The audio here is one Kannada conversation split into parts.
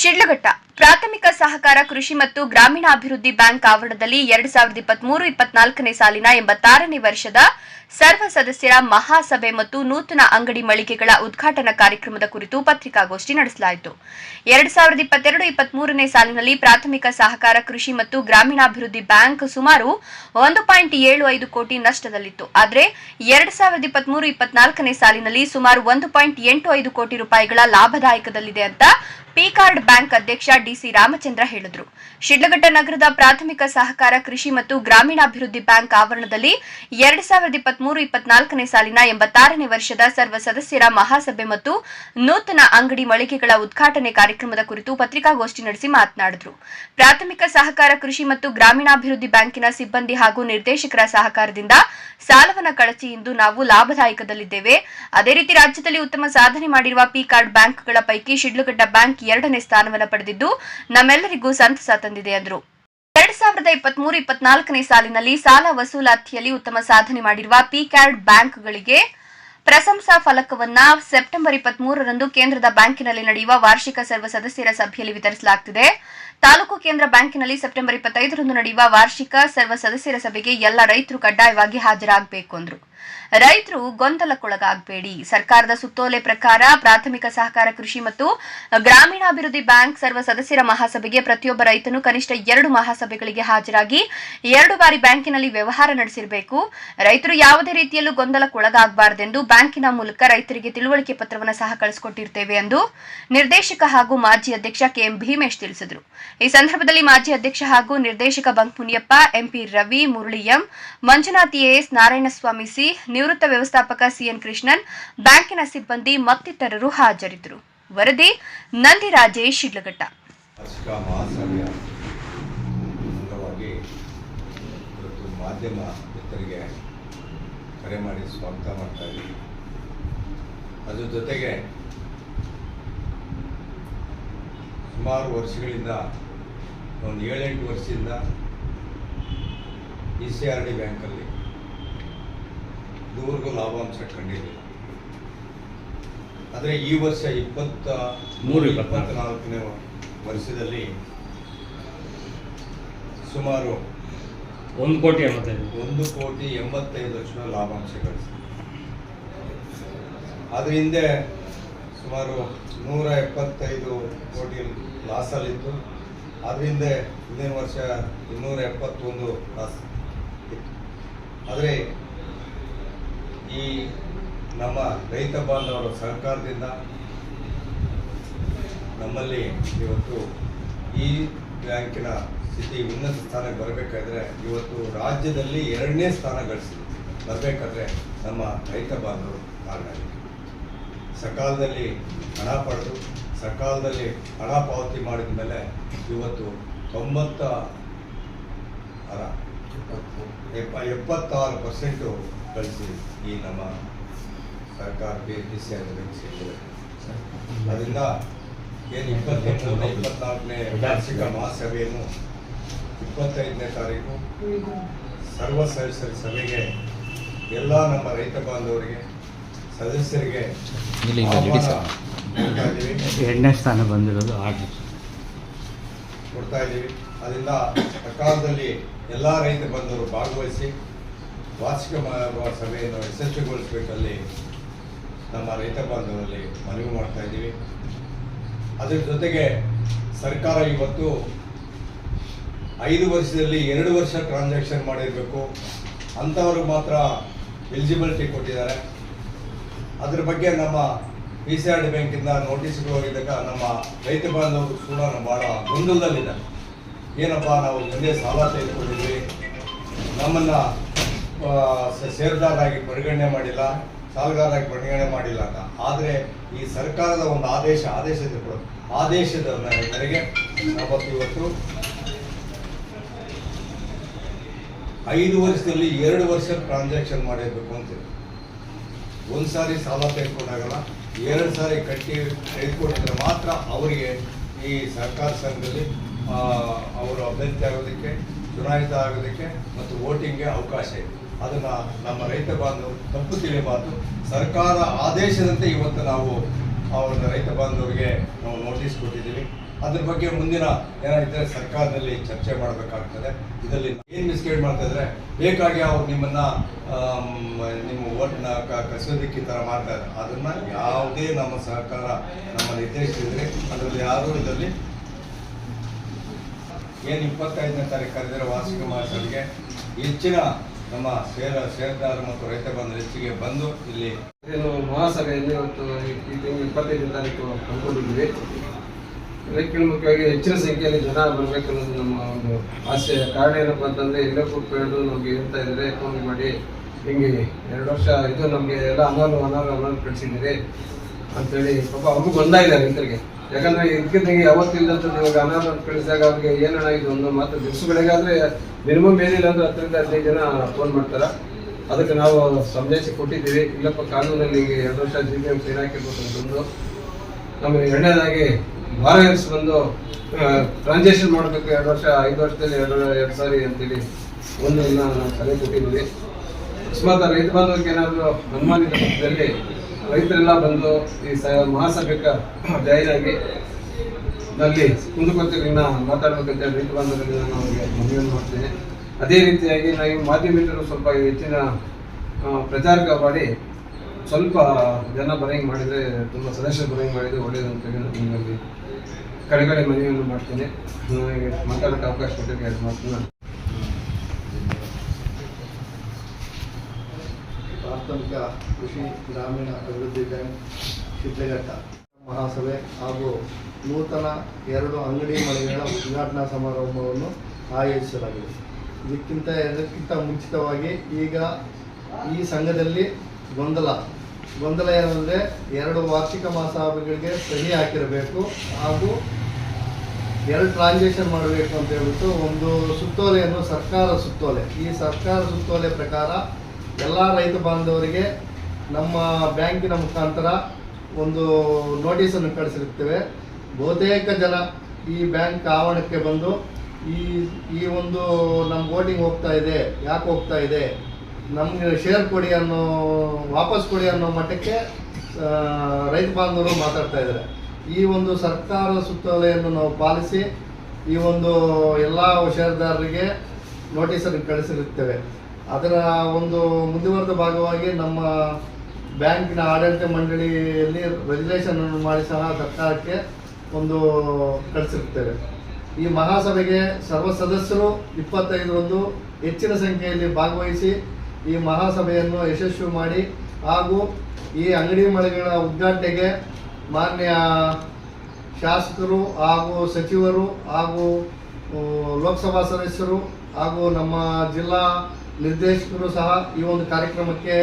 ಶಿಡ್ಲಘಟ್ಟ ಪ್ರಾಥಮಿಕ ಸಹಕಾರ ಕೃಷಿ ಮತ್ತು ಗ್ರಾಮೀಣಾಭಿವೃದ್ಧಿ ಬ್ಯಾಂಕ್ ಆವರಣದಲ್ಲಿ ಎರಡ್ ಸಾವಿರದ ಇಪ್ಪತ್ಮೂರು ಇಪ್ಪತ್ನಾಲ್ಕನೇ ಸಾಲಿನ ಎಂಬತ್ತಾರನೇ ವರ್ಷದ ಸರ್ವ ಸದಸ್ಯರ ಮಹಾಸಭೆ ಮತ್ತು ನೂತನ ಅಂಗಡಿ ಮಳಿಗೆಗಳ ಉದ್ಘಾಟನಾ ಕಾರ್ಯಕ್ರಮದ ಕುರಿತು ಪತ್ರಿಕಾಗೋಷ್ಠಿ ನಡೆಸಲಾಯಿತು. ಎರಡ್ ಸಾವಿರದ ಇಪ್ಪತ್ತೆರಡು ಇಪ್ಪತ್ಮೂರನೇ ಸಾಲಿನಲ್ಲಿ ಪ್ರಾಥಮಿಕ ಸಹಕಾರ ಕೃಷಿ ಮತ್ತು ಗ್ರಾಮೀಣಾಭಿವೃದ್ಧಿ ಬ್ಯಾಂಕ್ ಸುಮಾರು ಒಂದು ಪಾಯಿಂಟ್ ಏಳು ಐದು ಕೋಟಿ ನಷ್ಟದಲ್ಲಿತ್ತು. ಆದರೆ ಎರಡ್ ಸಾವಿರದ ಇಪ್ಪತ್ಮೂರು ಇಪ್ಪತ್ನಾಲ್ಕನೇ ಸಾಲಿನಲ್ಲಿ ಸುಮಾರು ಒಂದು ಪಾಯಿಂಟ್ ಎಂಟು ಐದು ಕೋಟಿ ರೂಪಾಯಿಗಳ ಲಾಭದಾಯಕದಲ್ಲಿದೆ ಅಂತ ಪಿಕಾರ್ಡ್ ಬ್ಯಾಂಕ್ ಅಧ್ಯಕ್ಷ ಡಿಸಿ ರಾಮಚಂದ್ರ ಹೇಳಿದರು. ಶಿಡ್ಲಘಟ್ಟ ನಗರದ ಪ್ರಾಥಮಿಕ ಸಹಕಾರ ಕೃಷಿ ಮತ್ತು ಗ್ರಾಮೀಣಾಭಿವೃದ್ಧಿ ಬ್ಯಾಂಕ್ ಆವರಣದಲ್ಲಿ ಎರಡ್ ಸಾವಿರದ ಇಪ್ಪತ್ಮೂರು ಇಪ್ಪತ್ನಾಲ್ಕನೇ ಸಾಲಿನ ಎಂಬತ್ತಾರನೇ ವರ್ಷದ ಸರ್ವ ಸದಸ್ಯರ ಮಹಾಸಭೆ ಮತ್ತು ನೂತನ ಅಂಗಡಿ ಮಳಿಗೆಗಳ ಉದ್ಘಾಟನೆ ಕಾರ್ಯಕ್ರಮದ ಕುರಿತು ಪತ್ರಿಕಾಗೋಷ್ಠಿ ನಡೆಸಿ ಮಾತನಾಡಿದರು. ಪ್ರಾಥಮಿಕ ಸಹಕಾರ ಕೃಷಿ ಮತ್ತು ಗ್ರಾಮೀಣಾಭಿವೃದ್ಧಿ ಬ್ಯಾಂಕಿನ ಸಿಬ್ಬಂದಿ ಹಾಗೂ ನಿರ್ದೇಶಕರ ಸಹಕಾರದಿಂದ ಸಾಲವನ ಕಳಚಿ ಇಂದು ನಾವು ಲಾಭದಾಯಕದಲ್ಲಿದ್ದೇವೆ. ಅದೇ ರೀತಿ ರಾಜ್ಯದಲ್ಲಿ ಉತ್ತಮ ಸಾಧನೆ ಮಾಡಿರುವ ಪಿ ಕಾರ್ಡ್ ಬ್ಯಾಂಕ್ಗಳ ಪೈಕಿ ಶಿಡ್ಲಘಟ್ಟ ಬ್ಯಾಂಕ್ ಎರಡನೇ ಸ್ಥಾನವನ್ನು ಪಡೆದಿದ್ದು ನಮ್ಮೆಲ್ಲರಿಗೂ ಸಂತಸ ತಂದಿದೆ ಎಂದರು ಎರಡ್ ಸಾವಿರದ ಇಪ್ಪತ್ತ್ ಮೂರು ಇಪ್ಪತ್ನಾಲ್ಕನೇ ಸಾಲಿನಲ್ಲಿ ಸಾಲ ವಸೂಲಾತಿಯಲ್ಲಿ ಉತ್ತಮ ಸಾಧನೆ ಮಾಡಿರುವ ಪಿ ಕಾರ್ಡ್ ಬ್ಯಾಂಕ್ಗಳಿಗೆ ಪ್ರಶಂಸಾ ಫಲಕವನ್ನ ಸೆಪ್ಟೆಂಬರ್ ಇಪ್ಪತ್ತ್ ಮೂರರಂದು ಕೇಂದ್ರದ ಬ್ಯಾಂಕಿನಲ್ಲಿ ನಡೆಯುವ ವಾರ್ಷಿಕ ಸರ್ವ ಸದಸ್ಯರ ಸಭೆಯಲ್ಲಿ ವಿತರಿಸಲಾಗುತ್ತಿದೆ ತಾಲೂಕು ಕೇಂದ್ರ ಬ್ಯಾಂಕಿನಲ್ಲಿ ಸೆಪ್ಟೆಂಬರ್ ಇಪ್ಪತ್ತೈದರಂದು ನಡೆಯುವ ವಾರ್ಷಿಕ ಸರ್ವ ಸದಸ್ಯರ ಸಭೆಗೆ ಎಲ್ಲ ರೈತರು ಕಡ್ಡಾಯವಾಗಿ ಹಾಜರಾಗಬೇಕು ಅಂದ್ರು. ರೈತರು ಗೊಂದಲಕ್ಕೊಳಗಾಗಬೇಡಿ. ಸರ್ಕಾರದ ಸುತ್ತೋಲೆ ಪ್ರಕಾರ ಪ್ರಾಥಮಿಕ ಸಹಕಾರ ಕೃಷಿ ಮತ್ತು ಗ್ರಾಮೀಣಾಭಿವೃದ್ಧಿ ಬ್ಯಾಂಕ್ ಸರ್ವ ಸದಸ್ಯರ ಮಹಾಸಭೆಗೆ ಪ್ರತಿಯೊಬ್ಬ ರೈತನು ಕನಿಷ್ಠ ಎರಡು ಮಹಾಸಭೆಗಳಿಗೆ ಹಾಜರಾಗಿ ಎರಡು ಬಾರಿ ಬ್ಯಾಂಕಿನಲ್ಲಿ ವ್ಯವಹಾರ ನಡೆಸಿರಬೇಕು. ರೈತರು ಯಾವುದೇ ರೀತಿಯಲ್ಲೂ ಗೊಂದಲಕ್ಕೊಳಗಾಗಬಾರದೆಂದು ಬ್ಯಾಂಕಿನ ಮೂಲಕ ರೈತರಿಗೆ ತಿಳುವಳಿಕೆ ಪತ್ರವನ್ನು ಸಹ ಕಳಿಸಿಕೊಟ್ಟಿರ್ತೇವೆ ಎಂದು ನಿರ್ದೇಶಕ ಹಾಗೂ ಮಾಜಿ ಅಧ್ಯಕ್ಷ ಕೆಎಂ ಭೀಮೇಶ್ ತಿಳಿಸಿದರು. ಈ ಸಂದರ್ಭದಲ್ಲಿ ಮಾಜಿ ಅಧ್ಯಕ್ಷ ಹಾಗೂ ನಿರ್ದೇಶಕ Bunk Muniyappa, M P Ravi, Murali M, Manjunath A S Narayanaswamy C ನಿವೃತ್ತ ವ್ಯವಸ್ಥಾಪಕ ಸಿಎನ್ ಕೃಷ್ಣನ್, ಬ್ಯಾಂಕಿನ ಸಿಬ್ಬಂದಿ ಮತ್ತಿತರರು ಹಾಜರಿದ್ದರು. ವರದಿ ಶಿಡ್ಲಘಟ್ಟ. ವಾರ್ಷಿಕ ಮಹಾಸಭೆಯ ಇವತ್ತು ಮಾಧ್ಯಮ ಮಿತ್ರರಿಗೆ ಕರೆ ಮಾಡಿ ಸ್ವಾಗತ ಮಾಡ್ತಾ ಇದ್ದೀವಿ. ಅದ್ರ ಜೊತೆಗೆ ಸುಮಾರು ವರ್ಷಗಳಿಂದ, ಒಂದು ಏಳೆಂಟು ವರ್ಷದಿಂದ ಇ ಸಿ ಆರ್ ಡಿ ಬ್ಯಾಂಕಲ್ಲಿ ಇದುವರೆಗೂ ಲಾಭಾಂಶ ಕಂಡಿಲ್ಲ. ಆದರೆ ಈ ವರ್ಷ ಇಪ್ಪತ್ತ ಮೂರು ಇಪ್ಪತ್ನಾಲ್ಕು. ಇಪ್ಪತ್ನಾಲ್ಕನೇ ವರ್ಷದಲ್ಲಿ ಸುಮಾರು ಒಂದು ಕೋಟಿ ಎಂಬತ್ತೈದು. ಒಂದು ಕೋಟಿ ಎಂಬತ್ತೈದು ಲಕ್ಷ ಲಾಭಾಂಶ ಗಳಿಸಿದೆ ಅದ್ರ ಹಿಂದೆ ಸುಮಾರು ನೂರ ಎಪ್ಪತ್ತೈದು ಕೋಟಿ ಲಾಸಲ್ಲಿತ್ತು ಅದ್ರ ಹಿಂದೆ ಹಿಂದಿನ ವರ್ಷ ಇನ್ನೂರ ಎಪ್ಪತ್ತೊಂದು ಲಾಸ್ ಇತ್ತು. ಆದರೆ ಈ ನಮ್ಮ ರೈತ ಬಾಂಧವರ ಸಹಕಾರದಿಂದ ನಮ್ಮಲ್ಲಿ ಇವತ್ತು ಈ ಬ್ಯಾಂಕಿನ ಸ್ಥಿತಿ ಉನ್ನತ ಸ್ಥಾನಕ್ಕೆ ಬರಬೇಕಾದ್ರೆ ಇವತ್ತು ರಾಜ್ಯದಲ್ಲಿ ಎರಡನೇ ಸ್ಥಾನ ಗಳಿಸಿದೆ ಬರಬೇಕಾದ್ರೆ ನಮ್ಮ ರೈತ ಬಾಂಧವರು ಕಾರಣ ಸಕಾಲದಲ್ಲಿ ಹಣ ಪಡೆದು, ಸಕಾಲದಲ್ಲಿ ಹಣ ಪಾವತಿ ಮಾಡಿದ ಮೇಲೆ ಇವತ್ತು ತೊಂಬತ್ತ ಎಪ್ಪ, ಎಪ್ಪತ್ತಾರು ಪರ್ಸೆಂಟು ಕಳಿಸಿ ಈ ನಮ್ಮ ಸರ್ಕಾರ ಬಿ ಪಿ ಸಿ ಸಿಗ್ತದೆ ಅದರಿಂದ ಏನು ಇಪ್ಪತ್ತೆಂಟು ಇಪ್ಪತ್ನಾಲ್ಕನೇ ವಾರ್ಷಿಕ ಮಹಾಸಭೆಯನ್ನು ಇಪ್ಪತ್ತೈದನೇ ತಾರೀಕು ಸರ್ವ ಸದಸ್ಯರ ಸಭೆಗೆ ಎಲ್ಲ ನಮ್ಮ ರೈತ ಬಾಂಧವರಿಗೆ ಸದಸ್ಯರಿಗೆ ಎರಡನೇ ಸ್ಥಾನ ಬಂದಿರೋದು ಕೊಡ್ತಾ ಇದ್ದೀವಿ. ಅದರಿಂದ ಸಕಾಲದಲ್ಲಿ ಎಲ್ಲ ರೈತ ಬಾಂಧವರು ಭಾಗವಹಿಸಿ ವಾರ್ಷಿಕ ಸಭೆಯನ್ನು ಯಶಸ್ವಿಗೊಳಿಸಬೇಕಲ್ಲಿ ನಮ್ಮ ರೈತ ಬಾಂಧವರಲ್ಲಿ ಮನವಿ ಮಾಡ್ತಾ ಇದ್ದೀವಿ. ಅದರ ಜೊತೆಗೆ ಸರ್ಕಾರ ಇವತ್ತು ಐದು ವರ್ಷದಲ್ಲಿ ಎರಡು ವರ್ಷ ಟ್ರಾನ್ಸಾಕ್ಷನ್ ಮಾಡಿರಬೇಕು. ಅಂಥವ್ರಿಗೆ ಮಾತ್ರ ಎಲಿಜಿಬಿಲಿಟಿ ಕೊಟ್ಟಿದ್ದಾರೆ. ಅದ್ರ ಬಗ್ಗೆ ನಮ್ಮ ಪಿ ಸಿ ಆರ್ ಡಿ ಬ್ಯಾಂಕಿಂದ ನೋಟಿಸ್ಗಳು ಹೋಗಿದ್ದಕ್ಕ ನಮ್ಮ ರೈತ ಬಾಂಧವರು ಕೂಡ ಭಾಳ ಗೊಂದಲದಲ್ಲಿದ್ದಾರೆ. ಏನಪ್ಪ ನಾವು ಒಂದೇ ಸಾಲ ತೆಗೆದುಕೊಂಡಿದ್ವಿ. ನಮ್ಮನ್ನು ಷೇರುದಾರರಾಗಿ ಪರಿಗಣನೆ ಮಾಡಿಲ್ಲ, ಸಾಲಗಾರರಾಗಿ ಪರಿಗಣನೆ ಮಾಡಿಲ್ಲ ಅಂತ. ಆದರೆ ಈ ಸರ್ಕಾರದ ಒಂದು ಆದೇಶ ಆದೇಶದ ಕೊಡು- ಆದೇಶದ ಮೇರೆಗೆ ನಾವತ್ತು ಇವತ್ತು ಐದು ವರ್ಷದಲ್ಲಿ ಎರಡು ವರ್ಷ ಟ್ರಾನ್ಸಾಕ್ಷನ್ ಮಾಡಿರಬೇಕು ಅಂತಿದೆ ಒಂದು ಸಾರಿ ಸಾಲ ತೆಗೆದುಕೊಂಡಾಗಲ್ಲ, ಎರಡು ಸಾರಿ ಕಟ್ಟಿ ತೆಗೆದುಕೊಂಡಿದ್ರೆ ಮಾತ್ರ ಅವರಿಗೆ ಈ ಸರ್ಕಾರ ಸಂಘದಲ್ಲಿ ಅವರು ಅಭ್ಯರ್ಥಿ ಆಗೋದಕ್ಕೆ, ಚುನಾಯಿತ ಆಗೋದಕ್ಕೆ ಮತ್ತು ವೋಟಿಂಗ್ಗೆ ಅವಕಾಶ ಇದೆ. ಅದನ್ನು ನಮ್ಮ ರೈತ ಬಾಂಧವರು ತಪ್ಪು ತಿಳಿಯಬಾರ್ದು ಸರ್ಕಾರ ಆದೇಶದಂತೆ ಇವತ್ತು ನಾವು ಅವರ ರೈತ ಬಾಂಧವರಿಗೆ ನಾವು ನೋಟಿಸ್ ಕೊಟ್ಟಿದ್ದೀವಿ. ಅದ್ರ ಬಗ್ಗೆ ಮುಂದಿನ ಏನಾಗಿದ್ರೆ ಸರ್ಕಾರದಲ್ಲಿ ಚರ್ಚೆ ಮಾಡಬೇಕಾಗ್ತದೆ. ಇದರಲ್ಲಿ ಏನು ಮಿಸ್ಗೈಡ್ ಮಾಡ್ತಾ ಇದ್ರೆ ಬೇಕಾಗಿ ಅವ್ರು ನಿಮ್ಮನ್ನ ನಿಮ್ಮ ಓಟ್ನ ಕಸೋದಿಕ್ಕಿ ಥರ ಮಾಡ್ತಾ ಇದ್ದಾರೆ. ಅದನ್ನ ಯಾವುದೇ ನಮ್ಮ ಸಹಕಾರ ನಮ್ಮ ನಿರ್ದೇಶಿಸಿದ್ರೆ ಅದರಲ್ಲಿ ಯಾರೂ ಇದರಲ್ಲಿ ಏನು ಇಪ್ಪತ್ತೈದನೇ ತಾರೀಕು ಕರೆದಿರೋ ವಾರ್ಷಿಕ ಮಹೋತ್ಸವಕ್ಕೆ ಹೆಚ್ಚಿನ ನಮ್ಮ ಷೇರ ಷೇರ್ದಾರರು ಮತ್ತು ರೈತ ಬಂಧು ಹೆಚ್ಚಿಗೆ ಬಂದು ಇಲ್ಲಿ ಮಹಾಸಭೆಯಲ್ಲಿ ಇವತ್ತು ಈ ತಿಂಗಳು ಇಪ್ಪತ್ತೈದನೇ ತಾರೀಕು ಹಮ್ಮಿಕೊಂಡಿದ್ವಿ ಇದಕ್ಕಿಂತ ಮುಖ್ಯವಾಗಿ ಹೆಚ್ಚಿನ ಸಂಖ್ಯೆಯಲ್ಲಿ ಜನ ಬರಬೇಕನ್ನೋದು ನಮ್ಮ ಒಂದು ಆಸೆ. ಕಾರಣ ಏನಪ್ಪ ಅಂತಂದ್ರೆ ಎಲ್ಲಕ್ಕೂ ಕೂತ್ಕೊಂಡು ನಮಗೆ ಹೇಳ್ತಾ ಇದ್ದಾರೆ ಫೋನ್ ಮಾಡಿ. ಹಿಂಗೆ ಎರಡು ವರ್ಷ ಇದು ನಮಗೆ ಎಲ್ಲ ಅನಾರು ಅನಾರು ಅನಾರು ಕಳಿಸಿದ್ದೀರಿ ಅಂತೇಳಿ ಪಾಪ ಅವ್ರಿಗೂ ಬಂದಾಗಿದೆ ರೈತರಿಗೆ. ಯಾಕಂದ್ರೆ ಇದಕ್ಕಿದ್ದಂಗೆ ಯಾವತ್ತಿಲ್ಲದಂತ ಇವಾಗ ಅನಾಥ ಕಳಿಸಿದಾಗ ಅವ್ರಿಗೆ ಏನಣ್ಣ ಇದು ಒಂದು ಮಾತು ದಿವಸಗಳಿಗಾದ್ರೆ ಮಿನಿಮಮ್ ಏನಿಲ್ಲ ಅಂದ್ರೆ ಹತ್ತರಿಂದ ಹದಿನೈದು ಜನ ಫೋನ್ ಮಾಡ್ತಾರೆ. ಅದಕ್ಕೆ ನಾವು ಸಂದೇಶ ಕೊಟ್ಟಿದ್ದೀವಿ. ಇಲ್ಲಪ್ಪ, ಕಾನೂನಲ್ಲಿ ಎರಡು ವರ್ಷ ಜಿ ಬಿ ಎಂ ಸೈನ್ ಹಾಕಿರ್ಬೇಕು ಅಂತಂದು. ನಮಗೆ ಎರಡನೇದಾಗಿ ಎರ್ಸ್ ಬಂದು ಟ್ರಾನ್ಸಾಕ್ಷನ್ ಮಾಡಬೇಕು. ಎರಡು ವರ್ಷ, ಐದು ವರ್ಷದಲ್ಲಿ ಎರಡು ಎರಡು ಸಾರಿ ಅಂತೇಳಿ ಒಂದು ನಾವು ಸಲಹೆ ಕೊಟ್ಟಿದ್ದೀವಿ. ಅಕಸ್ಮಾತ್ ರೈತ ಬಾಂಧವಕ್ಕೆ ಏನಾದರೂ ಅನುಮಾನಿತ ಪಕ್ಷದಲ್ಲಿ ರೈತರೆಲ್ಲ ಬಂದು ಈ ಸ ಮಹಾಸಭೆಗೆ ಜಾಯಿನ್ ಆಗಿ ನಲ್ಲಿ ಕುಂದುಕೊರತೆಗಳನ್ನ ಮಾತಾಡಬೇಕಂತ ರೈತ ಬಾಂಧವರಿಗೆ ನಾನು ಮನವಿಯನ್ನು ಮಾಡ್ತೇನೆ. ಅದೇ ರೀತಿಯಾಗಿ ನಾವು ಮಾಧ್ಯಮಿಕರು ಸ್ವಲ್ಪ ಹೆಚ್ಚಿನ ಪ್ರಚಾರಕ ಮಾಡಿ ಸ್ವಲ್ಪ ಜನ ಬರಂಗ್ ಮಾಡಿದರೆ ತುಂಬ ಸದಸ್ಯರು ಬರಂಗ್ ಮಾಡಿದರೆ ಒಳ್ಳೆಯದು ಅಂತೇಳಿ ನಾನು ನಿಮ್ಮಲ್ಲಿ ಕಡೆಗಡೆ ಮನವಿಯನ್ನು ಮಾಡ್ತೇನೆ. ನನಗೆ ಮಾತಾಡೋಕ್ಕೆ ಅವಕಾಶ ಕೊಟ್ಟಿಗೆ ಮಾತನ್ನ ಪ್ರಾಥಮಿಕ ಕೃಷಿ ಗ್ರಾಮೀಣ ಅಭಿವೃದ್ಧಿ ಬ್ಯಾಂಕ್, ಶಿಡ್ಲಘಟ್ಟ ಮಹಾಸಭೆ ಹಾಗೂ ನೂತನ ಎರಡು ಅಂಗಡಿ ಮಳಿಗೆಗಳ ಉದ್ಘಾಟನಾ ಸಮಾರಂಭವನ್ನು ಆಯೋಜಿಸಲಾಗಿದೆ. ಇದಕ್ಕಿಂತ ಎರಡಕ್ಕಿಂತ ಮುಂಚಿತವಾಗಿ ಈಗ ಈ ಸಂಘದಲ್ಲಿ ಗೊಂದಲ. ಗೊಂದಲ ಏನಂದರೆ ಎರಡು ವಾರ್ಷಿಕ ಮಹಾಸಭೆಗಳಿಗೆ ಸಹಿ ಹಾಕಿರಬೇಕು ಹಾಗೂ ಎರಡು ಟ್ರಾನ್ಸಾಕ್ಷನ್ ಮಾಡಬೇಕು ಅಂತ ಹೇಳ್ಬಿಟ್ಟು ಒಂದು ಸುತ್ತೋಲೆಯನ್ನು ಸರ್ಕಾರ ಸುತ್ತೋಲೆ. ಈ ಸರ್ಕಾರ ಸುತ್ತೋಲೆ ಪ್ರಕಾರ ಎಲ್ಲ ರೈತ ಬಾಂಧವರಿಗೆ ನಮ್ಮ ಬ್ಯಾಂಕಿನ ಮುಖಾಂತರ ಒಂದು ನೋಟಿಸನ್ನು ಕಳಿಸಿರುತ್ತೇವೆ. ಬಹುತೇಕ ಜನ ಈ ಬ್ಯಾಂಕ್ ಆವರಣಕ್ಕೆ ಬಂದು ಈ ಈ ಒಂದು ನಮ್ಮ ವೋಟಿಂಗ್ ಹೋಗ್ತಾ ಇದೆ, ಯಾಕೆ ಹೋಗ್ತಾ ಇದೆ, ನಮಗೆ ಶೇರ್ ಕೊಡಿ ಅನ್ನೋ, ವಾಪಸ್ ಕೊಡಿ ಅನ್ನೋ ಮಟ್ಟಕ್ಕೆ ರೈತ ಬಾಂಧವರು ಮಾತಾಡ್ತಾ ಇದ್ದಾರೆ. ಈ ಒಂದು ಸರ್ಕಾರ ಸುತ್ತೋಲೆಯನ್ನು ನಾವು ಪಾಲಿಸಿ ಈ ಒಂದು ಎಲ್ಲ ಷೇರುದಾರರಿಗೆ ನೋಟಿಸನ್ನು ಕಳಿಸಿರುತ್ತೇವೆ. ಅದರ ಒಂದು ಮುಂದುವರೆದ ಭಾಗವಾಗಿ ನಮ್ಮ ಬ್ಯಾಂಕಿನ ಆಡಳಿತ ಮಂಡಳಿಯಲ್ಲಿ ರೆಜಿಸ್ಟ್ರೇಷನ್ ಮಾಡಿ ಸಹ ಸರ್ಕಾರಕ್ಕೆ ಒಂದು ಕಳಿಸಿರುತ್ತೇವೆ. ಈ ಮಹಾಸಭೆಗೆ ಸರ್ವ ಸದಸ್ಯರು ಇಪ್ಪತ್ತೈದರಂದು ಹೆಚ್ಚಿನ ಸಂಖ್ಯೆಯಲ್ಲಿ ಭಾಗವಹಿಸಿ ಈ ಮಹಾಸಭೆಯನ್ನು ಯಶಸ್ವಿ ಮಾಡಿ ಹಾಗೂ ಈ ಅಂಗಡಿ ಮಳಿಗೆಗಳ ಉದ್ಘಾಟನೆಗೆ ಮಾನ್ಯ ಶಾಸಕರು ಹಾಗೂ ಸಚಿವರು ಹಾಗೂ ಲೋಕಸಭಾ ಸದಸ್ಯರು ಹಾಗೂ ನಮ್ಮ ಜಿಲ್ಲಾ ನಿರ್ದೇಶಕರು ಸಹ ಈ ಒಂದು ಕಾರ್ಯಕ್ರಮಕ್ಕೆ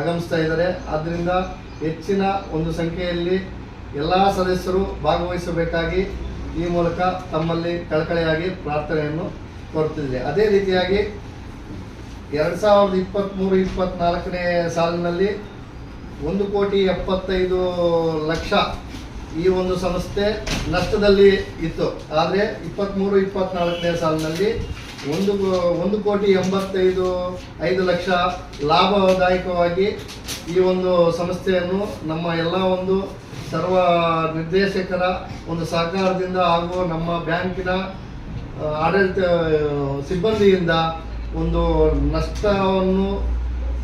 ಆಗಮಿಸ್ತಾ ಇದ್ದಾರೆ. ಆದ್ದರಿಂದ ಹೆಚ್ಚಿನ ಒಂದು ಸಂಖ್ಯೆಯಲ್ಲಿ ಎಲ್ಲ ಸದಸ್ಯರು ಭಾಗವಹಿಸಬೇಕಾಗಿ ಈ ಮೂಲಕ ತಮ್ಮಲ್ಲಿ ಕಳಕಳೆಯಾಗಿ ಪ್ರಾರ್ಥನೆಯನ್ನು ಕೊಡ್ತಿದೆ ಅದೇ ರೀತಿಯಾಗಿ ಎರಡು ಸಾವಿರದ ಇಪ್ಪತ್ತ್ಮೂರು ಇಪ್ಪತ್ತ್ನಾಲ್ಕನೇ ಸಾಲಿನಲ್ಲಿ ಒಂದು ಕೋಟಿ ಎಪ್ಪತ್ತೈದು ಲಕ್ಷ ಈ ಒಂದು ಸಂಸ್ಥೆ ನಷ್ಟದಲ್ಲಿ ಇತ್ತು. ಆದರೆ ಇಪ್ಪತ್ತ್ಮೂರು ಇಪ್ಪತ್ತ್ನಾಲ್ಕನೇ ಸಾಲಿನಲ್ಲಿ ಒಂದು ಒಂದು ಕೋಟಿ ಎಂಬತ್ತೈದು, ಐದು ಲಕ್ಷ ಲಾಭದಾಯಕವಾಗಿ ಈ ಒಂದು ಸಂಸ್ಥೆಯನ್ನು ನಮ್ಮ ಎಲ್ಲ ಒಂದು ಸರ್ವ ನಿರ್ದೇಶಕರ ಒಂದು ಸಹಕಾರದಿಂದ ಹಾಗೂ ನಮ್ಮ ಬ್ಯಾಂಕಿನ ಆಡಳಿತ, ಸಿಬ್ಬಂದಿಯಿಂದ ಒಂದು ನಷ್ಟವನ್ನು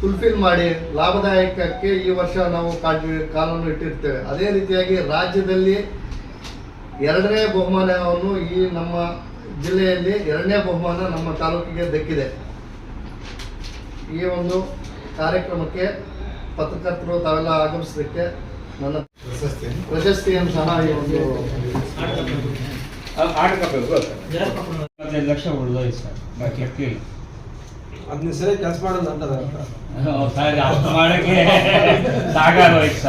ಫುಲ್ಫಿಲ್ ಮಾಡಿ ಲಾಭದಾಯಕಕ್ಕೆ ಈ ವರ್ಷ ನಾವು ಕಾಡಿ ಕಾಲನ್ನು ಇಟ್ಟಿರ್ತೇವೆ. ಅದೇ ರೀತಿಯಾಗಿ ರಾಜ್ಯದಲ್ಲಿ ಎರಡನೇ ಬಹುಮಾನವನ್ನು ಈ ನಮ್ಮ ಜಿಲ್ಲೆಯಲ್ಲಿ ಎರಡನೇ ಬಹುಮಾನ ನಮ್ಮ ತಾಲೂಕಿಗೆ ದಕ್ಕಿದೆ. ಈ ಒಂದು ಕಾರ್ಯಕ್ರಮಕ್ಕೆ ಪತ್ರಕರ್ತರು ತಾವೆಲ್ಲ ಆಗಮಿಸಲಿಕ್ಕೆ ನನ್ನ ಪ್ರಶಸ್ತಿ ಪ್ರಶಸ್ತಿಯನ್ನು ಸಹ ಈ ಒಂದು ಲಕ್ಷ ಅದನ್ನ ಸರಿ ಕೆಲಸ ಮಾಡೋದು ಅಂತ ಸರ್ ಅಷ್ಟು ಮಾಡಿದ್ದಕ್ಕೆ ಸಾಕಾಗೋಯ್ತು